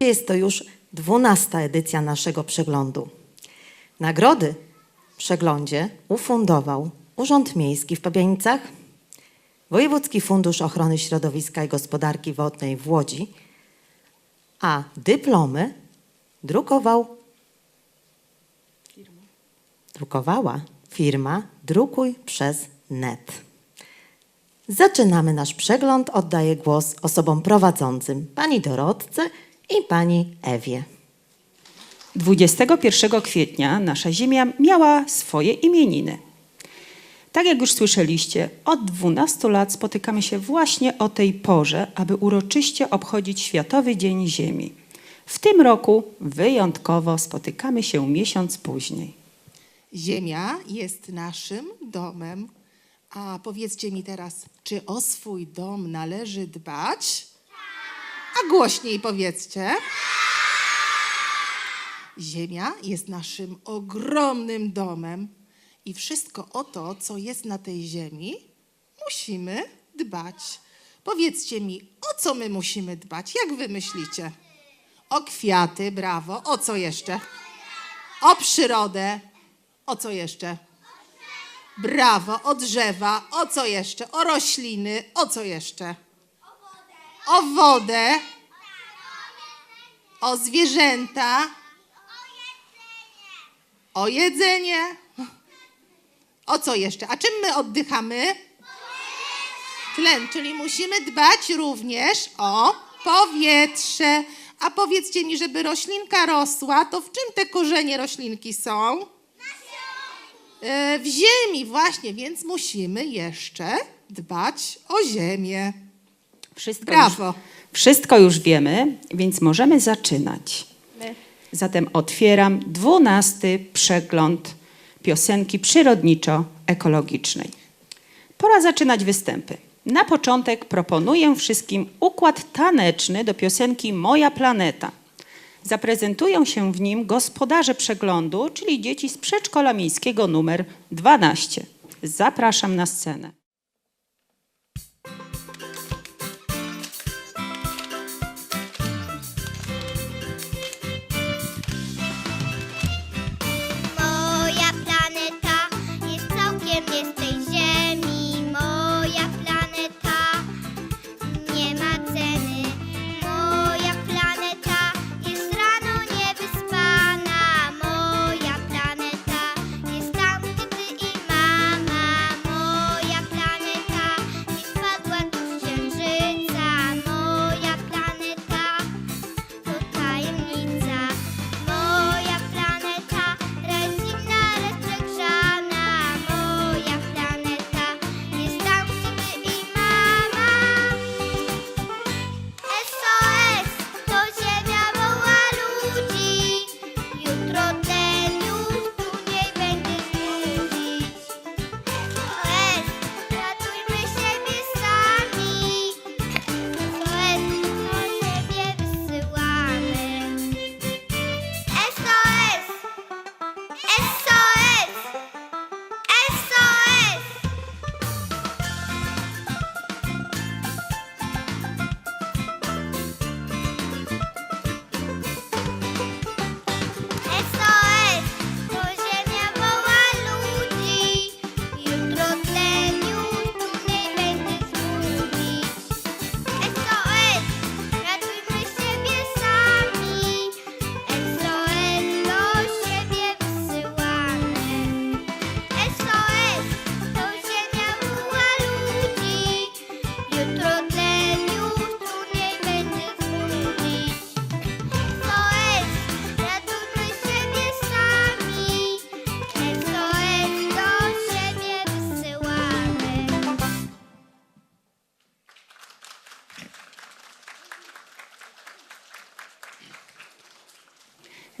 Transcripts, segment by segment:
Jest to już dwunasta edycja naszego przeglądu. Nagrody w przeglądzie ufundował Urząd Miejski w Pabianicach, Wojewódzki Fundusz Ochrony Środowiska i Gospodarki Wodnej w Łodzi, a dyplomy drukował drukowała firma Drukuj przez net. Zaczynamy nasz przegląd. Oddaję głos osobom prowadzącym, pani Dorotce i pani Ewie. 21 kwietnia nasza Ziemia miała swoje imieniny. Tak jak już słyszeliście, od 12 lat spotykamy się właśnie o tej porze, aby uroczyście obchodzić Światowy Dzień Ziemi. W tym roku wyjątkowo spotykamy się miesiąc później. Ziemia jest naszym domem. A powiedzcie mi teraz, czy o swój dom należy dbać? A głośniej powiedzcie. Ziemia jest naszym ogromnym domem i wszystko o to, co jest na tej ziemi, musimy dbać. Powiedzcie mi, o co my musimy dbać? Jak wy myślicie? O kwiaty, brawo. O co jeszcze? O przyrodę. O co jeszcze? Brawo, o drzewa. O co jeszcze? O rośliny. O co jeszcze? O wodę. O zwierzęta. O jedzenie. O co jeszcze? A czym my oddychamy? Tlen, czyli musimy dbać również o powietrze. A powiedzcie mi, żeby roślinka rosła, to w czym te korzenie roślinki są? E, W ziemi, właśnie, więc musimy jeszcze dbać o ziemię. Wszystko Brawo. Już, wszystko już wiemy, więc możemy zaczynać. Zatem otwieram 12 przegląd piosenki przyrodniczo-ekologicznej. Pora zaczynać występy. Na początek proponuję wszystkim układ taneczny do piosenki Moja Planeta. Zaprezentują się w nim gospodarze przeglądu, czyli dzieci z przedszkola miejskiego numer 12. Zapraszam na scenę.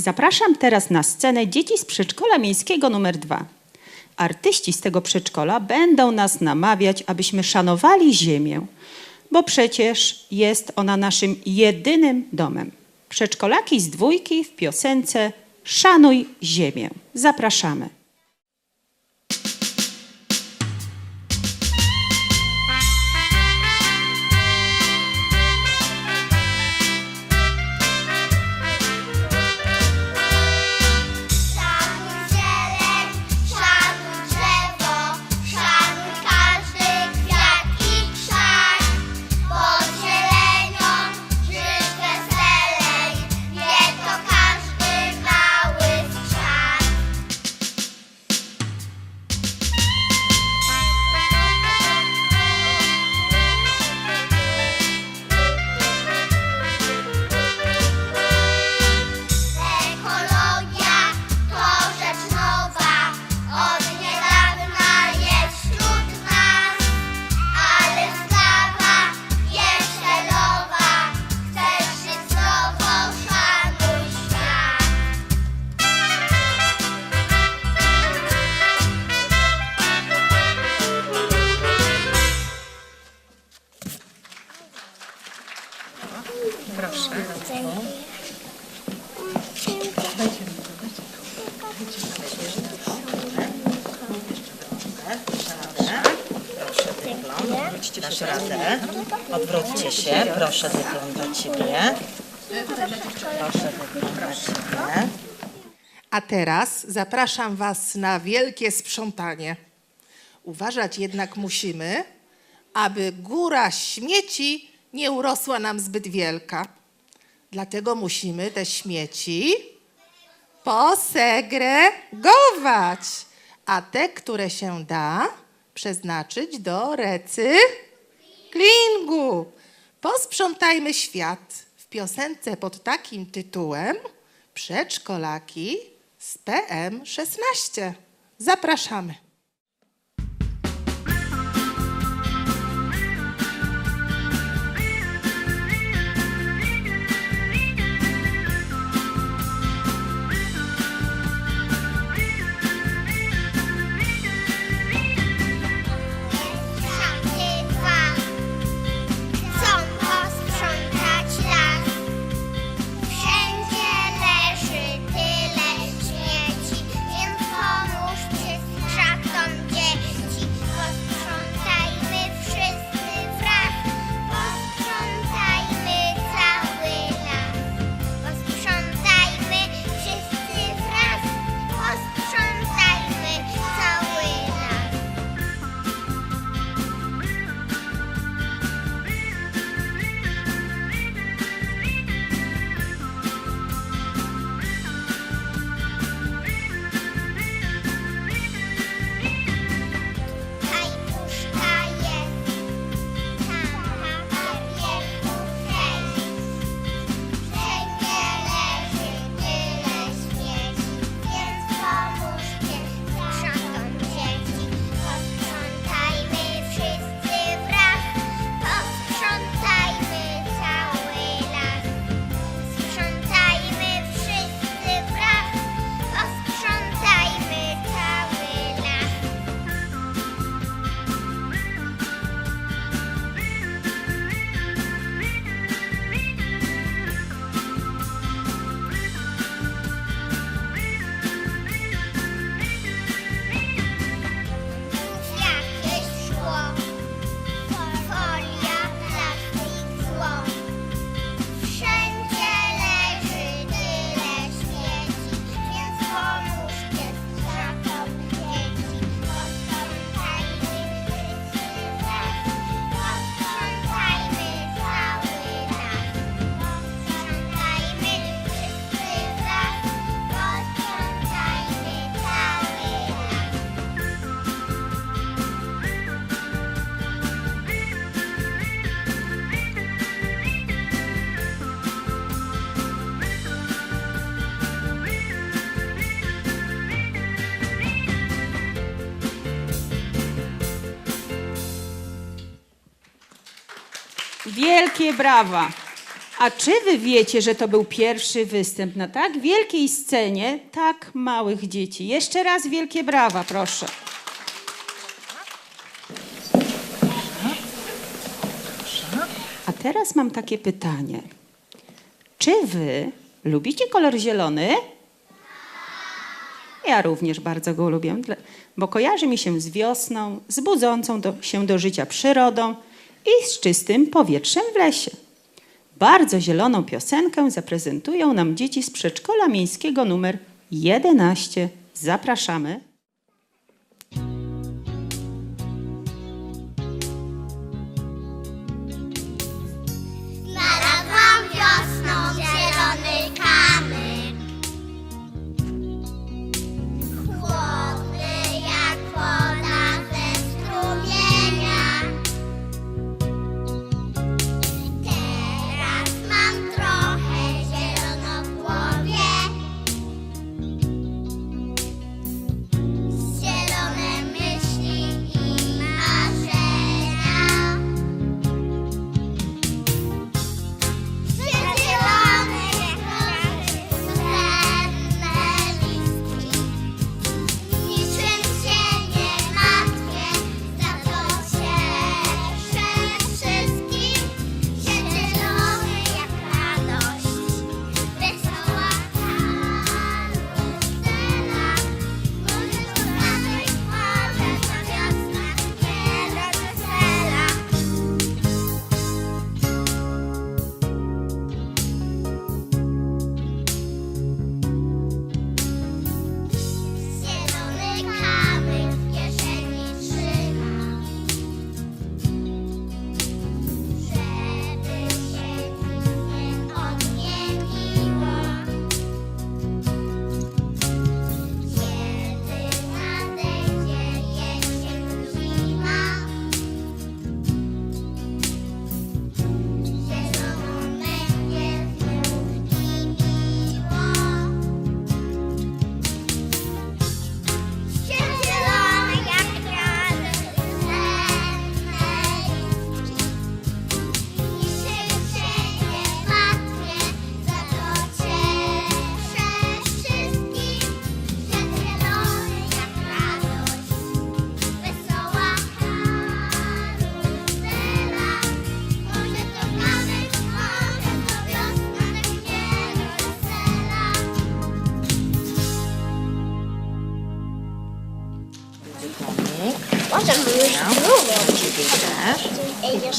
Zapraszam teraz na scenę dzieci z przedszkola miejskiego numer 2. Artyści z tego przedszkola będą nas namawiać, abyśmy szanowali ziemię, bo przecież jest ona naszym jedynym domem. Przedszkolaki z dwójki w piosence Szanuj ziemię. Zapraszamy. Teraz zapraszam Was na wielkie sprzątanie. Uważać jednak musimy, aby góra śmieci nie urosła nam zbyt wielka. Dlatego musimy te śmieci posegregować, a te, które się da, przeznaczyć do recyklingu. Posprzątajmy świat w piosence pod takim tytułem Przedszkolaki z PM16. Zapraszamy. Wielkie brawa! A czy wy wiecie, że to był pierwszy występ na tak wielkiej scenie tak małych dzieci? Jeszcze raz wielkie brawa, proszę. A teraz mam takie pytanie. Czy wy lubicie kolor zielony? Ja również bardzo go lubię, bo kojarzy mi się z wiosną, z budzącą do, się do życia przyrodą i z czystym powietrzem w lesie. Bardzo zieloną piosenkę zaprezentują nam dzieci z przedszkola miejskiego numer 11. Zapraszamy.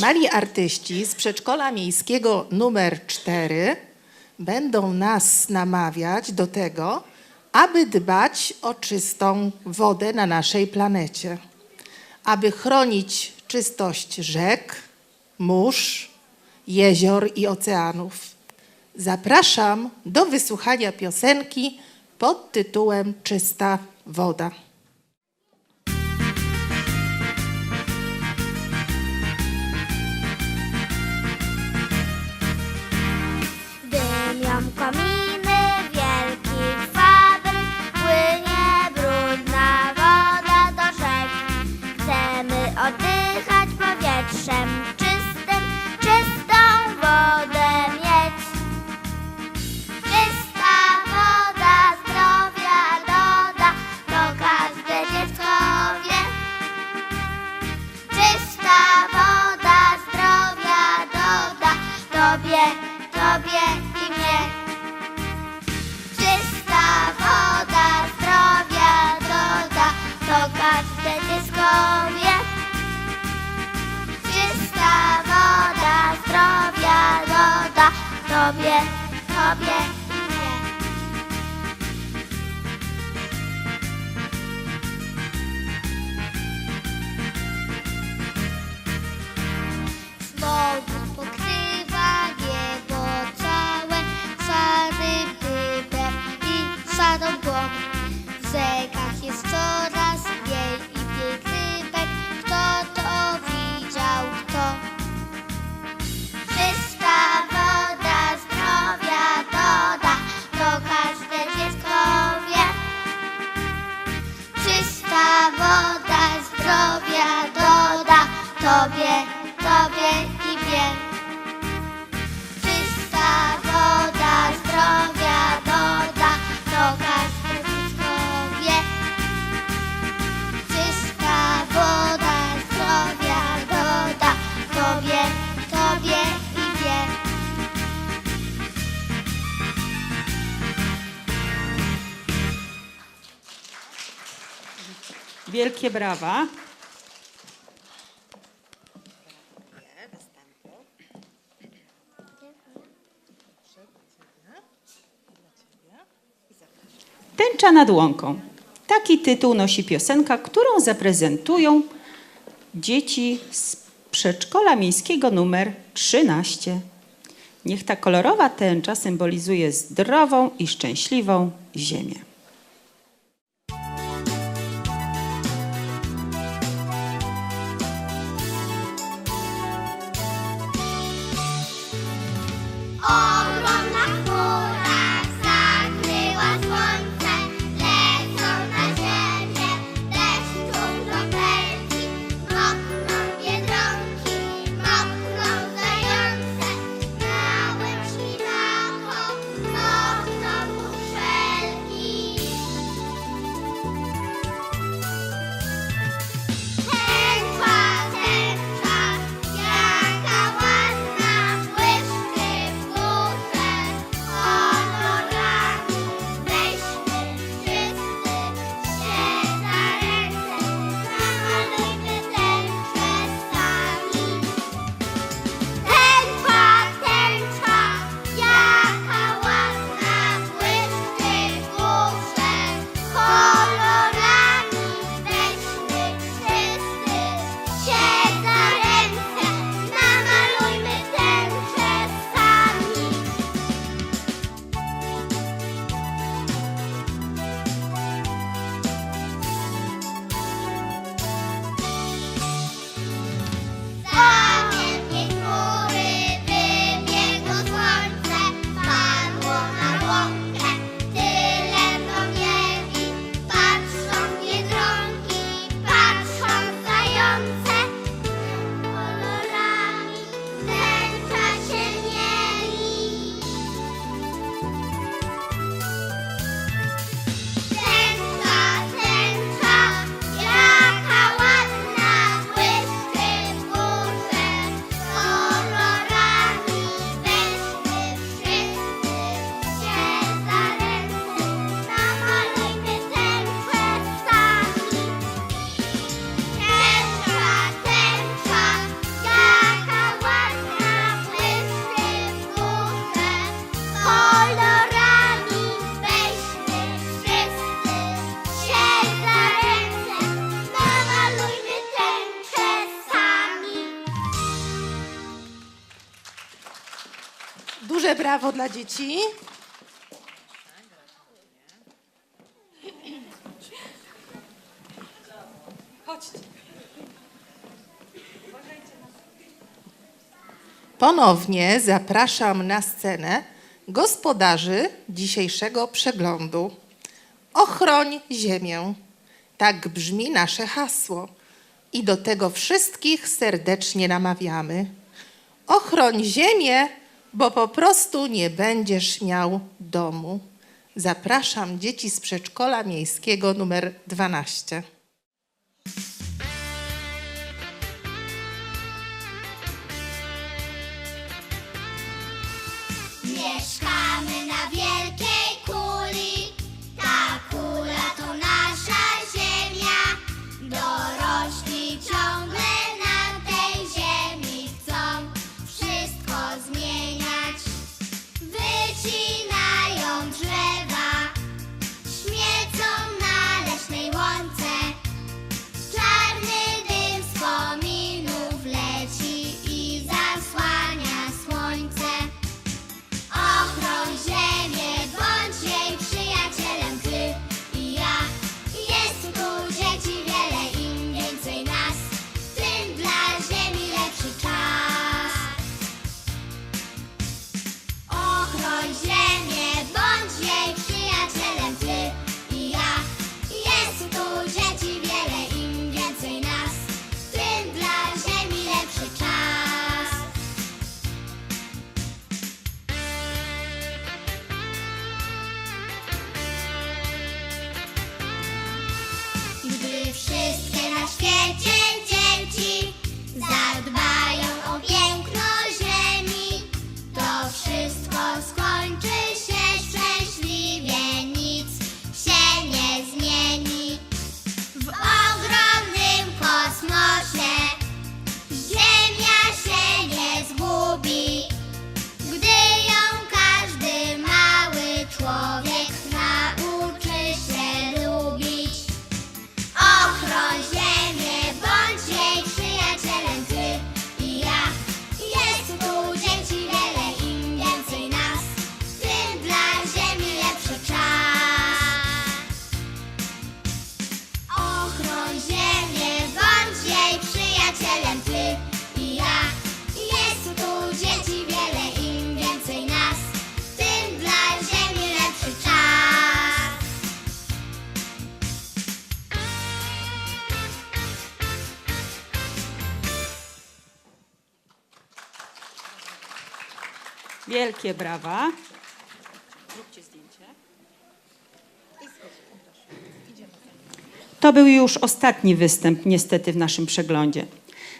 Mali artyści z przedszkola miejskiego numer 4 będą nas namawiać do tego, aby dbać o czystą wodę na naszej planecie, aby chronić czystość rzek, mórz, jezior i oceanów. Zapraszam do wysłuchania piosenki pod tytułem Czysta woda. Tobie, Tobie Tobie, Tobie i mnie. Czysta woda zdrowia doda każde dziecko wie. Czysta woda zdrowia doda Tobie, Tobie i mnie. Wielkie brawa. Tęcza nad łąką. Taki tytuł nosi piosenka, którą zaprezentują dzieci z przedszkola miejskiego numer 13. Niech ta kolorowa tęcza symbolizuje zdrową i szczęśliwą ziemię. Dla dzieci. Ponownie zapraszam na scenę gospodarzy dzisiejszego przeglądu. Ochroń ziemię. Tak brzmi nasze hasło. I do tego wszystkich serdecznie namawiamy. Ochroń ziemię, bo po prostu nie będziesz miał domu. Zapraszam dzieci z przedszkola miejskiego numer 12. Wielkie brawa. Zróbcie zdjęcie. To był już ostatni występ, niestety, w naszym przeglądzie.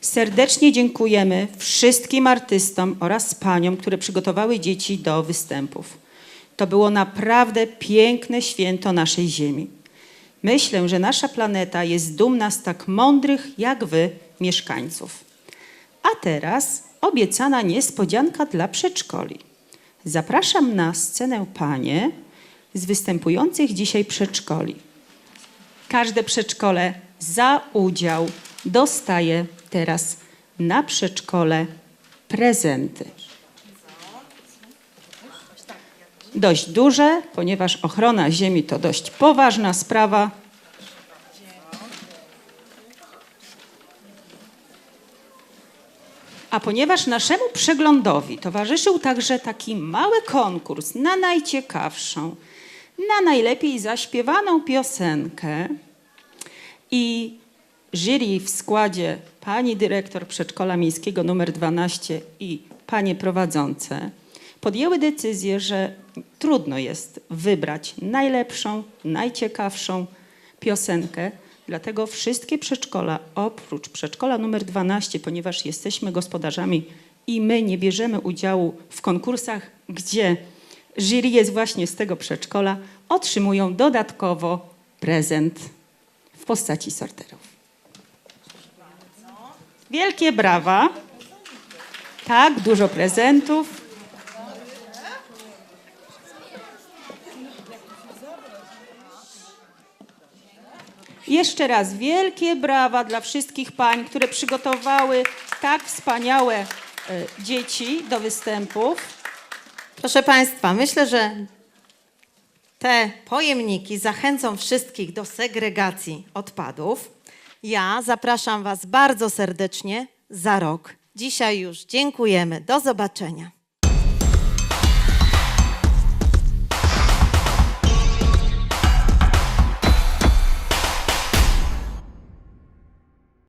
Serdecznie dziękujemy wszystkim artystom oraz paniom, które przygotowały dzieci do występów. To było naprawdę piękne święto naszej Ziemi. Myślę, że nasza planeta jest dumna z tak mądrych jak wy mieszkańców. A teraz obiecana niespodzianka dla przedszkoli. Zapraszam na scenę panie z występujących dzisiaj przedszkoli. Każde przedszkole za udział dostaje teraz na przedszkole prezenty. Dość duże, ponieważ ochrona ziemi to dość poważna sprawa. A ponieważ naszemu przeglądowi towarzyszył także taki mały konkurs na najciekawszą, na najlepiej zaśpiewaną piosenkę i jury w składzie pani dyrektor przedszkola miejskiego numer 12 i panie prowadzące podjęły decyzję, że trudno jest wybrać najlepszą, najciekawszą piosenkę. Dlatego wszystkie przedszkola, oprócz przedszkola numer 12, ponieważ jesteśmy gospodarzami i my nie bierzemy udziału w konkursach, gdzie jury jest właśnie z tego przedszkola, otrzymują dodatkowo prezent w postaci sorterów. Wielkie brawa. Tak, dużo prezentów. Jeszcze raz wielkie brawa dla wszystkich pań, które przygotowały tak wspaniałe e, dzieci do występów. Proszę Państwa, myślę, że te pojemniki zachęcą wszystkich do segregacji odpadów. Ja zapraszam Was bardzo serdecznie za rok. Dzisiaj już dziękujemy. Do zobaczenia.